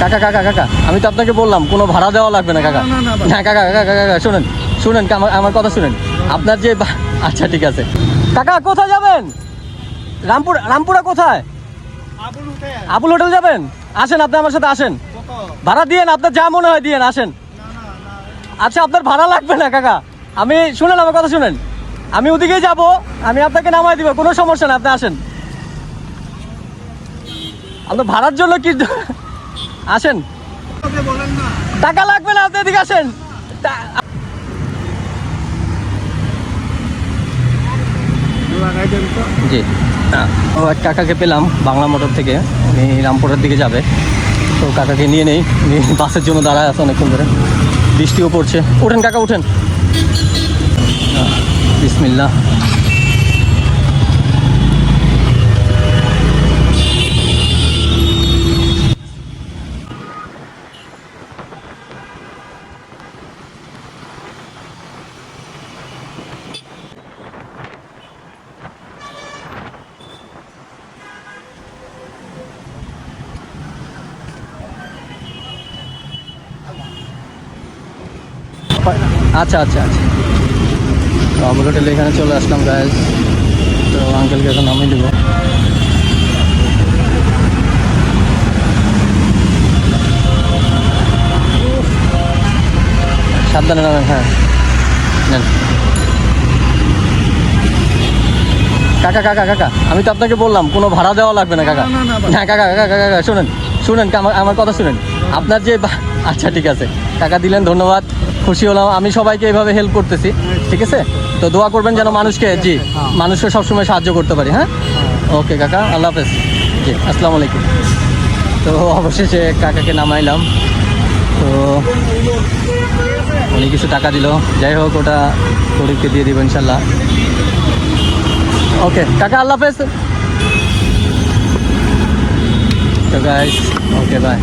কাকা কাকা কাকা আমি তো আপনাকে বললাম কোনো ভাড়া দেওয়া লাগবে না কাকা। না, হ্যাঁ কাকা কাকা কাকা শুনেন শুনেন আমার আমার কথা শুনেন। আপনার যে আচ্ছা ঠিক আছে। কাকা কোথায় যাবেন? রামপুর রামপুরা কোথায়? আবুল হোটেল। যাবেন? আসেন আপনি আমার সাথে আসেন। ভাড়া দিয়েন আপনার যা মনে হয় দিয়েন আসেন। আচ্ছা আপনার ভাড়া লাগবে না কাকা। আমি শুনেন আমার কথা শুনেন। আমি ওদিকেই যাব আমি আপনাকে নামাই দিব কোনো সমস্যা না আপনি আসেন। আপনার ভাড়ার জন্য কি আসেন। টাকা লাগবে না, আপনি এদিকে আসেন। জি। ও এক কাকাকে পেলাম বাংলা মোটর থেকে। উনি রামপুরের দিকে যাবে। তো কাকাকে নিয়ে নেই। উনি বাসের জন্য দাঁড়ায় আছে অনেকক্ষণ ধরে। বৃষ্টিও পড়ছে। উঠেন কাকা উঠেন বিসমিল্লা আচ্ছা আচ্ছা আচ্ছা। তো আবুল হোটেলে এখানে চলে আসলাম গাইজ তো আঙ্কেলকে এখন নামিয়ে দেবো। সাবধানে নামেন হ্যাঁ। নেন। কাকা কাকা কাকা আমি তো আপনাকে বললাম কোনো ভাড়া দেওয়া লাগবে না কাকা। না, হ্যাঁ কাকা কাকা কাকা কাকা শুনেন শুনেন আমার আমার কথা শুনেন। আপনার যে আচ্ছা ঠিক আছে। টাকা দিলেন ধন্যবাদ। খুশি হলাম। আমি সবাইকে এইভাবে হেল্প করতেছি, ঠিক আছে? তো দোয়া করবেন যেন মানুষকে, জি, মানুষকে সবসময় সাহায্য করতে পারি হ্যাঁ? ওকে, কাকা, আল্লাহ হাফেজ। জি, আসসালামু আলাইকুম। তো অবশেষে কাকাকে নামাইলাম। তো উনি কিছু টাকা দিল। যাই হোক, ওটা গরিবকে দিয়ে দিব ইনশাল্লাহ। ওকে, কাকা, আল্লাহ হাফেজ। তো গাইস ওকে বাই